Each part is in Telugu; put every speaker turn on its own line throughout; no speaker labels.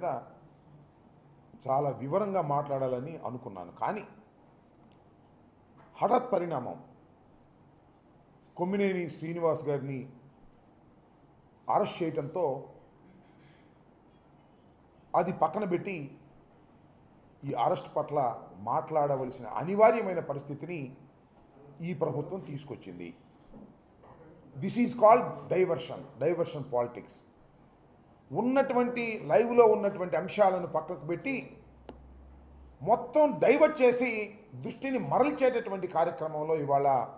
మీద చాలా వివరంగా మాట్లాడాలని అనుకున్నాను. కానీ హఠాత్ పరిణామం. కొమ్మినేని శ్రీనివాస్ గారిని అరెస్ట్ చేయడంతో అది పక్కన పెట్టి ఈ అరెస్ట్ పట్ల మాట్లాడవలసిన అనివార్యమైన పరిస్థితిని ఈ ప్రభుత్వం తీసుకొచ్చింది. This is called diversion diversion politics ఉన్నటువంటి లైవ్లో ఉన్నటువంటి అంశాలను పక్కకు పెట్టి మొత్తం డైవర్ట్ చేసి దృష్టిని మరల్చేటటువంటి కార్యక్రమంలో ఇవాళ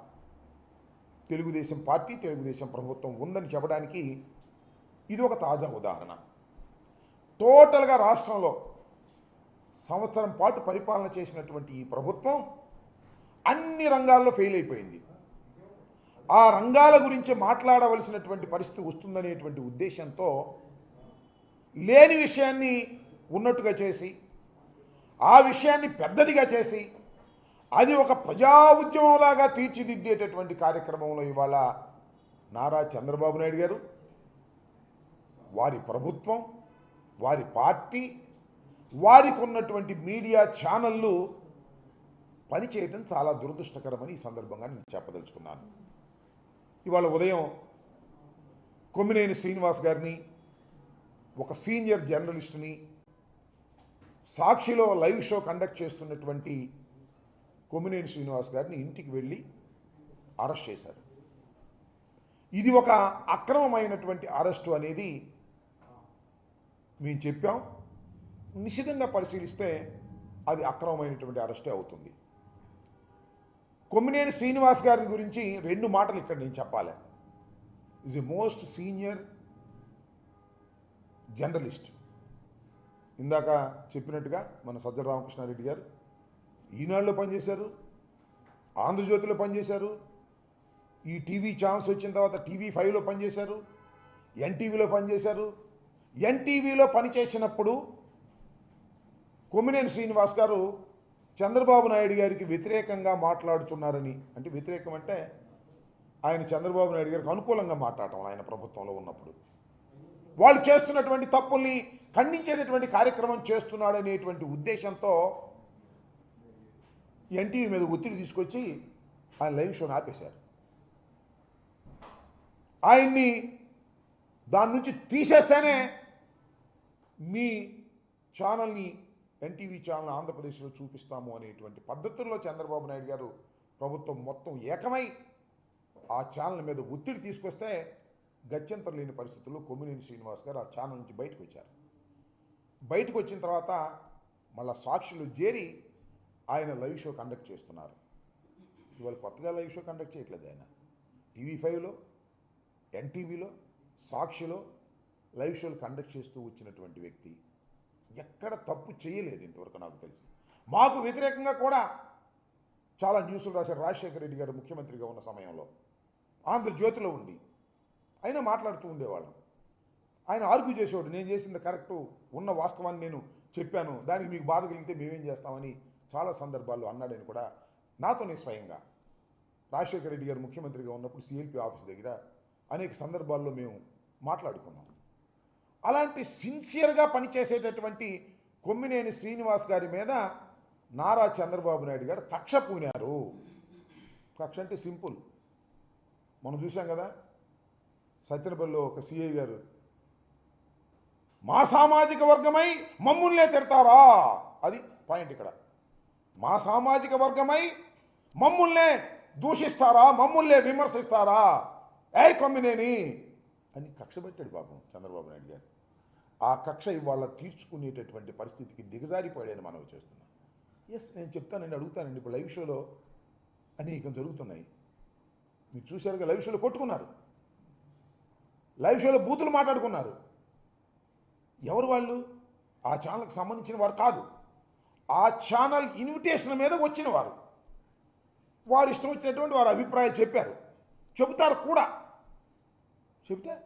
తెలుగుదేశం పార్టీ తెలుగుదేశం ప్రభుత్వం ఉందని చెప్పడానికి ఇది ఒక తాజా ఉదాహరణ. టోటల్గా రాష్ట్రంలో సంవత్సరం పాటు పరిపాలన చేసినటువంటి ఈ ప్రభుత్వం అన్ని రంగాల్లో ఫెయిల్ అయిపోయింది. ఆ రంగాల గురించి మాట్లాడవలసినటువంటి పరిస్థితి వస్తుందనేటువంటి ఉద్దేశంతో లేని విషయాన్ని ఉన్నట్టుగా చేసి ఆ విషయాన్ని పెద్దదిగా చేసి అది ఒక ప్రజా ఉద్యమంలాగా తీర్చిదిద్దేటటువంటి కార్యక్రమంలో ఇవాళ నారా చంద్రబాబు నాయుడు గారు వారి ప్రభుత్వం వారి పార్టీ వారికి ఉన్నటువంటి మీడియా ఛానళ్ళు పనిచేయటం చాలా దురదృష్టకరమని ఈ సందర్భంగా నేను చెప్పదలుచుకున్నాను. ఇవాళ ఉదయం కొమ్మినేని శ్రీనివాస్ గారిని ఒక సీనియర్ జర్నలిస్ట్ని సాక్షిలో లైవ్ షో కండక్ట్ చేస్తున్నటువంటి కొమ్మినేని శ్రీనివాస్ గారిని ఇంటికి వెళ్ళి అరెస్ట్ చేశారు. ఇది ఒక అక్రమమైనటువంటి అరెస్టు అనేది మేము చెప్పాం. నిశ్చితంగా పరిశీలిస్తే అది అక్రమమైనటువంటి అరెస్టే అవుతుంది. కొమ్మినేని శ్రీనివాస్ గారి గురించి రెండు మాటలు ఇక్కడ నేను చెప్పాలి. Is a most senior journalist. ఇందాక చెప్పినట్టుగా మన సజ్జల రామకృష్ణారెడ్డి గారు ఈనాడులో పనిచేశారు ఆంధ్రజ్యోతిలో పనిచేశారు ఈ టీవీ ఛాన్స్ వచ్చిన తర్వాత టీవీ ఫైవ్లో పనిచేశారు ఎన్టీవీలో పనిచేశారు. ఎన్టీవీలో పనిచేసినప్పుడు కొమ్మినేని శ్రీనివాస్ గారు చంద్రబాబు నాయుడు గారికి వ్యతిరేకంగా మాట్లాడుతున్నారని అంటే వ్యతిరేకం అంటే ఆయన చంద్రబాబు నాయుడు గారికి అనుకూలంగా మాట్లాడటం ఆయన ప్రభుత్వంలో ఉన్నప్పుడు. వాళ్ళు చేస్తున్నటువంటి తప్పుల్ని ఖండించేటటువంటి కార్యక్రమం చేస్తున్నాడనేటువంటి ఉద్దేశంతో ఎన్టీవీ మీద ఒత్తిడి తీసుకొచ్చి ఆయన లైవ్ షోని ఆపేశారు. ఆయన్ని దాని నుంచి తీసేస్తేనే మీ ఛానల్ని ఎన్టీవీ ఛానల్ ఆంధ్రప్రదేశ్లో చూపిస్తాము అనేటువంటి పద్ధతుల్లో చంద్రబాబు నాయుడు గారు ప్రభుత్వం మొత్తం ఏకమై ఆ ఛానల్ మీద ఒత్తిడి తీసుకొస్తే గత్యంతరం లేని పరిస్థితుల్లో కొమ్మినేని శ్రీనివాస్ గారు ఆ ఛానల్ నుంచి బయటకు వచ్చారు బయటకు వచ్చిన తర్వాత మళ్ళా సాక్షులు చేరి ఆయన లైవ్ షో కండక్ట్ చేస్తున్నారు. ఇవాళ కొత్తగా లైవ్ షో కండక్ట్ చేయట్లేదు ఆయన. టీవీ ఫైవ్లో ఎన్టీవీలో సాక్షిలో లైవ్ షోలు కండక్ట్ చేస్తూ వచ్చినటువంటి వ్యక్తి ఎక్కడ తప్పు చేయలేదు ఇంతవరకు నాకు తెలిసి. మాకు వ్యతిరేకంగా కూడా చాలా న్యూస్లు రాశారు రాజశేఖర రెడ్డి గారు ముఖ్యమంత్రిగా ఉన్న సమయంలో. ఆంధ్రజ్యోతిలో ఉండి అయినా మాట్లాడుతూ ఉండేవాళ్ళం. ఆయన ఆర్గ్యూ చేసేవాడు నేను చేసింది కరెక్టు ఉన్న వాస్తవాన్ని నేను చెప్పాను దానికి మీకు బాధ కలిగితే మేమేం చేస్తామని చాలా సందర్భాల్లో అన్నాడని కూడా నాతోనే స్వయంగా. రాజశేఖర రెడ్డి గారు ముఖ్యమంత్రిగా ఉన్నప్పుడు సిఎల్పి ఆఫీస్ దగ్గర అనేక సందర్భాల్లో మేము మాట్లాడుకున్నాం. అలాంటి సిన్సియర్గా పనిచేసేటటువంటి కొమ్మినేని శ్రీనివాస్ గారి మీద నారా చంద్రబాబు నాయుడు గారు కక్ష పూనారు. కక్ష అంటే సింపుల్. మనం చూసాం కదా? సత్యనపల్లిలో ఒక సిఐ గారు మా సామాజిక వర్గమై మమ్ముల్నే తిడతారా? అది పాయింట్ ఇక్కడ. మా సామాజిక వర్గమై మమ్ముల్నే దూషిస్తారా? మమ్ముల్నే విమర్శిస్తారా? ఏ కొమ్మినేని? అని కక్ష పెట్టాడు పాపం చంద్రబాబు నాయుడు గారు. ఆ కక్ష ఇవాళ తీర్చుకునేటటువంటి పరిస్థితికి దిగజారిపోయాడని మనం చేస్తున్నాం. ఎస్ నేను చెప్తానండి అడుగుతానండి. ఇప్పుడు లైవ్ షోలో అనేకం జరుగుతున్నాయి. మీరు చూశారుగా లైవ్ షోలో కొట్టుకున్నారు. లైవ్ షోలో బూతులు మాట్లాడుకున్నారు. ఎవరు వాళ్ళు? ఆ ఛానల్కి సంబంధించిన వారు కాదు. ఆ ఛానల్ ఇన్విటేషన్ మీద వచ్చిన వారు. వారు ఇష్టం వచ్చినటువంటి వారి అభిప్రాయం చెప్పారు. చెబుతారు కూడా. చెబితే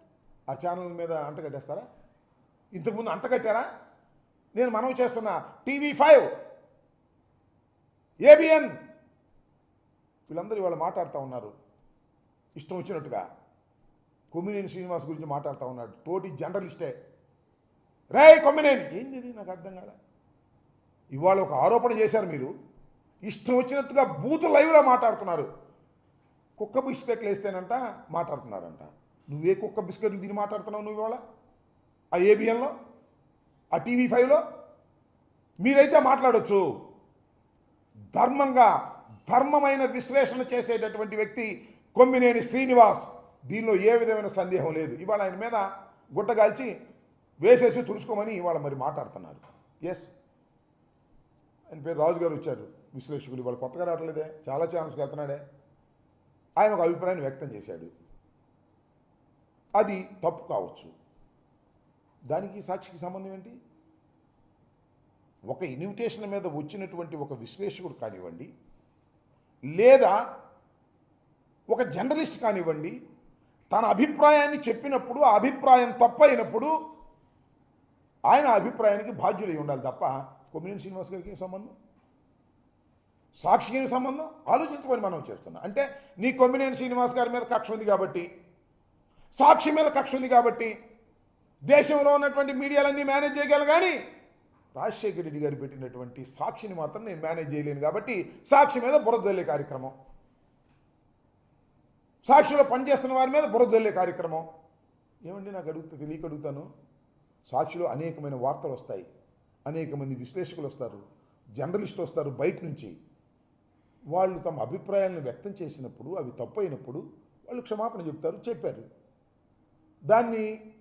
ఆ ఛానల్ మీద అంటగట్టేస్తారా ఇంతకుముందు అంటగట్టారా నేను మనవి చేస్తున్నా. TV five ABN. వీళ్ళందరూ ఇవాళ మాట్లాడుతూ ఉన్నారు. ఇష్టం వచ్చినట్టుగా. కొమ్మినేని శ్రీనివాస్ గురించి మాట్లాడుతూ ఉన్నాడు. తోటి జర్నలిస్టే. రే కొమ్మినేని! ఏంది నాకు అర్థం కాదా ఇవాళ ఒక ఆరోపణ చేశారు మీరు. ఇష్టం వచ్చినట్టుగా బూతు లైవ్లో మాట్లాడుతున్నారు. కుక్క బిస్కెట్లు వేస్తేనంట మాట్లాడుతున్నారంట. నువ్వే కుక్క బిస్కెట్లు తిని మాట్లాడుతున్నావు నువ్వు ఇవాళ? ఆ ఏబిఎన్లో? ఆ టీవీ ఫైవ్లో? మీరైతే మాట్లాడొచ్చు. ధర్మంగా ధర్మమైన విశ్లేషణ చేసేటటువంటి వ్యక్తి కొమ్మినేని శ్రీనివాస్. దీనిలో ఏ విధమైన సందేహం లేదు. ఇవాళ ఆయన మీద గుట్టగాల్చి వేసేసి తుడుచుకోమని ఇవాళ మరి మాట్లాడుతున్నారు. ఎస్ ఆయన పేరు రాజు గారు వచ్చారు. విశ్లేషకులు ఇవాళ కొత్తగా రావట్లేదే. చాలా ఛాన్స్కి వెళ్తున్నాడే. ఆయన ఒక అభిప్రాయాన్ని వ్యక్తం చేశాడు. అది తప్పు కావచ్చు. దానికి సాక్షికి సంబంధం ఏంటి? ఒక ఇన్విటేషన్ మీద వచ్చినటువంటి ఒక విశ్లేషకుడు కానివ్వండి లేదా ఒక జర్నలిస్ట్ కానివ్వండి తన అభిప్రాయాన్ని చెప్పినప్పుడు ఆ అభిప్రాయం తప్పైనప్పుడు ఆయన అభిప్రాయానికి బాధ్యులై ఉండాలి తప్ప కొమ్మినేని శ్రీనివాస్ గారికి ఏం సంబంధం? సాక్షికి ఏం సంబంధం? ఆలోచించుకొని మనం చేస్తున్నాం. అంటే నీ కొమ్మినేని శ్రీనివాస్ గారి మీద కక్ష ఉంది కాబట్టి సాక్షి మీద కక్ష ఉంది కాబట్టి దేశంలో ఉన్నటువంటి మీడియాలన్నీ మేనేజ్ చేయగలను కానీ రాజశేఖర రెడ్డి గారు పెట్టినటువంటి సాక్షిని మాత్రం నేను మేనేజ్ చేయలేను కాబట్టి సాక్షి మీద బురద కార్యక్రమం. సాక్షిలో పనిచేస్తున్న వారి మీద బురదొల్లే కార్యక్రమం. ఏమండి నాకు అడుగుతా తెలియక అడుగుతాను? సాక్షిలో అనేకమైన వార్తలు వస్తాయి. అనేక మంది విశ్లేషకులు వస్తారు. జర్నలిస్టులు వస్తారు బయట నుంచి. వాళ్ళు తమ అభిప్రాయాలను వ్యక్తం చేసినప్పుడు అవి తప్పైనప్పుడు వాళ్ళు క్షమాపణ చెప్తారు చెప్పారు. దాన్ని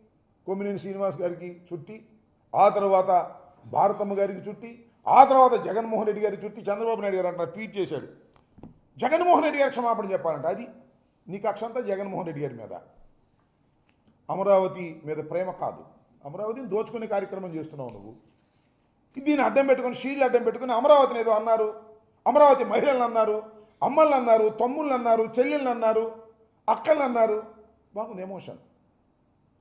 కొమ్మినేని శ్రీనివాస్ గారికి చుట్టి ఆ తర్వాత భారతమ్మ గారికి చుట్టి ఆ తర్వాత జగన్మోహన్ రెడ్డి గారికి చుట్టి చంద్రబాబు నాయుడు గారు అంటారు ట్వీట్ చేశాడు. జగన్మోహన్ రెడ్డి గారు క్షమాపణ చెప్పాలంట. అది నీ కక్ష అంతా జగన్మోహన్ రెడ్డి గారి మీద. అమరావతి మీద ప్రేమ కాదు. అమరావతిని దోచుకునే కార్యక్రమం చేస్తున్నావు నువ్వు. దీన్ని అడ్డం పెట్టుకొని షీల్డ్ అడ్డం పెట్టుకుని అమరావతిని ఏదో అన్నారు. అమరావతి మహిళలను అన్నారు అమ్మల్ని అన్నారు తమ్ముళ్ళు అన్నారు చెల్లెళ్ళు అన్నారు అక్కలు అన్నారు. బాగుంది ఎమోషన్.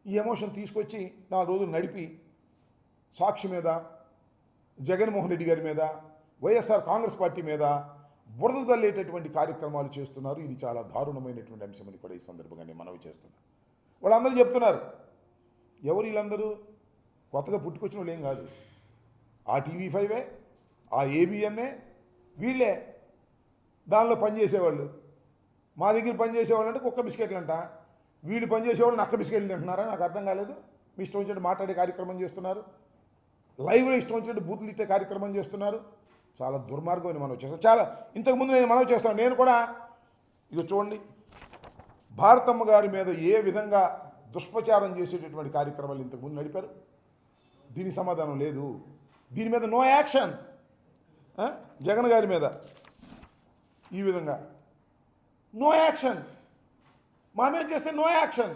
ఈ ఎమోషన్ తీసుకొచ్చి నా రోజులు నడిపి సాక్షి మీద జగన్మోహన్ రెడ్డి గారి మీద వైఎస్ఆర్ కాంగ్రెస్ పార్టీ మీద బురద తల్లేటటువంటి కార్యక్రమాలు చేస్తున్నారు. ఇది చాలా దారుణమైనటువంటి అంశమని కూడా ఈ సందర్భంగా నేను మనవి చేస్తున్నాను వాళ్ళందరూ చెప్తున్నారు. ఎవరు వీళ్ళందరూ? కొత్తగా పుట్టుకొచ్చిన వాళ్ళు ఏం కాదు. ఆ టీవీ ఫైవే ఆ ఏబిఎన్ఏ వీళ్ళే. దానిలో పనిచేసేవాళ్ళు మా దగ్గర పనిచేసేవాళ్ళు అంటే కుక్క బిస్కెట్లు అంట. వీళ్ళు పనిచేసేవాళ్ళు నక్క బిస్కెట్లు తింటున్నారా? నాకు అర్థం కాలేదు. మీ ఇష్టం వచ్చినట్టు మాట్లాడే కార్యక్రమం చేస్తున్నారు. లైవ్లో ఇష్టం వచ్చినట్టు బూతులు ఇచ్చే కార్యక్రమం చేస్తున్నారు. చాలా దుర్మార్గం అని మనం చేస్తాం చాలా ఇంతకుముందు నేను మనం చేస్తాను నేను కూడా ఇక చూడండి భారతమ్మ గారి మీద ఏ విధంగా దుష్ప్రచారం చేసేటటువంటి కార్యక్రమాలు ఇంతకుముందు నడిపారు? దీని సమాధానం లేదు. దీని మీద నో యాక్షన్ జగన్ గారి మీద ఈ విధంగా. నో యాక్షన్ మా మీద చేస్తే no action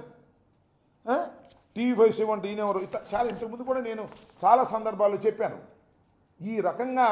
TV five seven ఈయనెవరు ఇట్లా చాలా ఇంతకుముందు కూడా నేను చాలా సందర్భాల్లో చెప్పాను. ఈ రకంగా